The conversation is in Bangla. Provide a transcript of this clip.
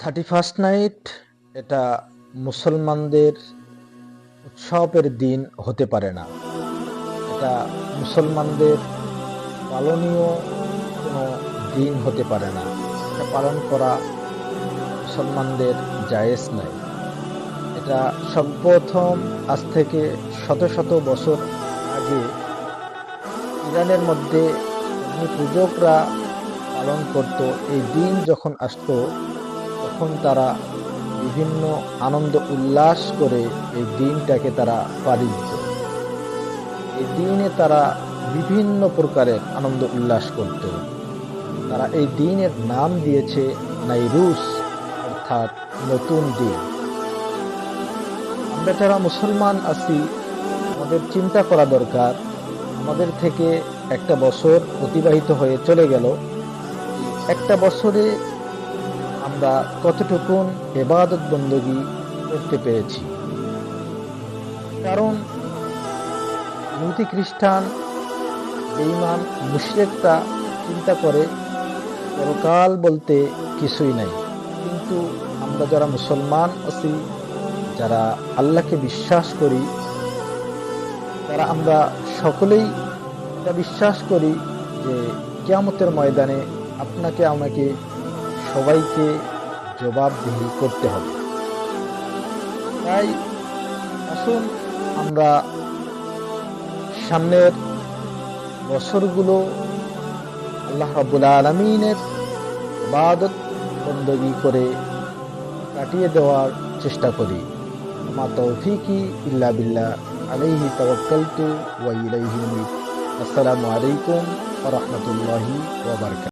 থার্টি ফার্স্ট নাইট এটা মুসলমানদের উৎসবের দিন হতে পারে না। এটা মুসলমানদের পালনীয় কোনো দিন হতে পারে না। এটা পালন করা মুসলমানদের জায়েজ নাই এটা সর্বপ্রথম আজ থেকে শত শত বছর আগে ইরানের মধ্যে পূজকরা পালন করত। এই দিন যখন আসতো তখন তারা বিভিন্ন আনন্দ উল্লাস করে এই দিনটাকে তারা পাড়ি দিত এই দিনে তারা বিভিন্ন প্রকারের আনন্দ উল্লাস করত। তারা এই দিনের নাম দিয়েছে নাইরুস, অর্থাৎ নতুন দিন। আমরা যারা মুসলমান আছি, আমাদের চিন্তা করা দরকার। আমাদের থেকে একটা বছর অতিবাহিত হয়ে চলে গেল। একটা বছরে আমরা কতটুকুন এবাদত বন্দগি করতে পেরেছি। কারণ ইহুদি খ্রিস্টান বেইমান মুশরেকরা চিন্তা করে, পরকাল বলতে কিছুই নাই। কিন্তু আমরা যারা মুসলমান আছি, যারা আল্লাহকে বিশ্বাস করি, তারা আমরা সকলেই এটা বিশ্বাস করি যে কেয়ামতের ময়দানে আপনাকে আমাকে সবাইকে জবাবদিহি করতে হবে। তাই আসুন আমরা সামনের বছরগুলো আল্লাহ রাবুল আলমিনের বাদত বন্দগি করে কাটিয়ে দেওয়ার চেষ্টা করি। মা তৌফিকি ইল্লা বিল্লাহ। আলাইহি তাওয়াক্কালতু ওয়া ইলাইহি আসসালামু আলাইকুম ওয়া রাহমাতুল্লাহি ওয়া বারাকাতুহু।